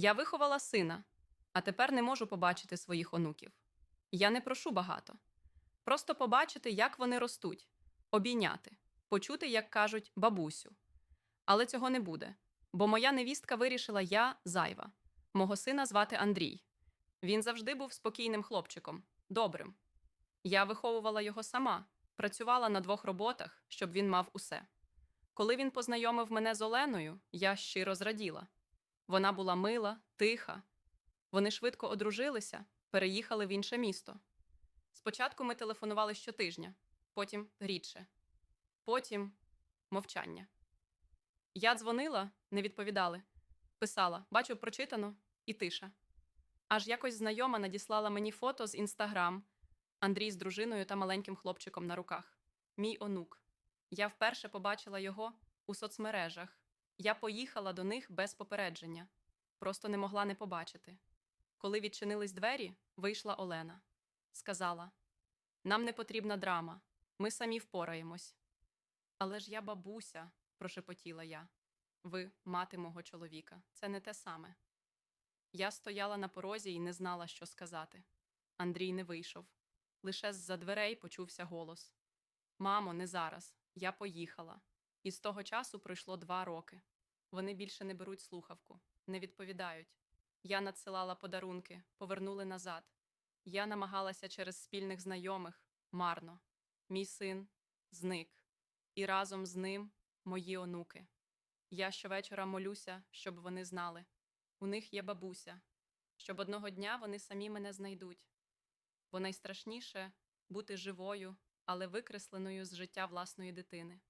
Я виховала сина, а тепер не можу побачити своїх онуків. Я не прошу багато. Просто побачити, як вони ростуть, обійняти, почути, як кажуть, бабусю. Але цього не буде, бо моя невістка вирішила я зайва. Мого сина звати Андрій. Він завжди був спокійним хлопчиком, добрим. Я виховувала його сама, працювала на двох роботах, щоб він мав усе. Коли він познайомив мене з Оленою, я щиро зраділа. Вона була мила, тиха. Вони швидко одружилися, переїхали в інше місто. Спочатку ми телефонували щотижня, потім рідше, потім мовчання. Я дзвонила, не відповідали. Писала, бачу, прочитано, і тиша. Аж якось знайома надіслала мені фото з інстаграм Андрій з дружиною та маленьким хлопчиком на руках. Мій онук. Я вперше побачила його у соцмережах. Я поїхала до них без попередження, просто не могла не побачити. Коли відчинились двері, вийшла Олена. Сказала: Нам не потрібна драма, ми самі впораємось. Але ж я бабуся, прошепотіла я. Ви мати мого чоловіка, це не те саме. Я стояла на порозі і не знала, що сказати. Андрій не вийшов. Лише з-за дверей почувся голос: Мамо, не зараз. Я поїхала. І з того часу пройшло два роки. Вони більше не беруть слухавку, не відповідають. Я надсилала подарунки, повернули назад. Я намагалася через спільних знайомих марно. Мій син зник, і разом з ним мої онуки. Я щовечора молюся, щоб вони знали. У них є бабуся, щоб одного дня вони самі мене знайдуть. Бо найстрашніше бути живою, але викресленою з життя власної дитини.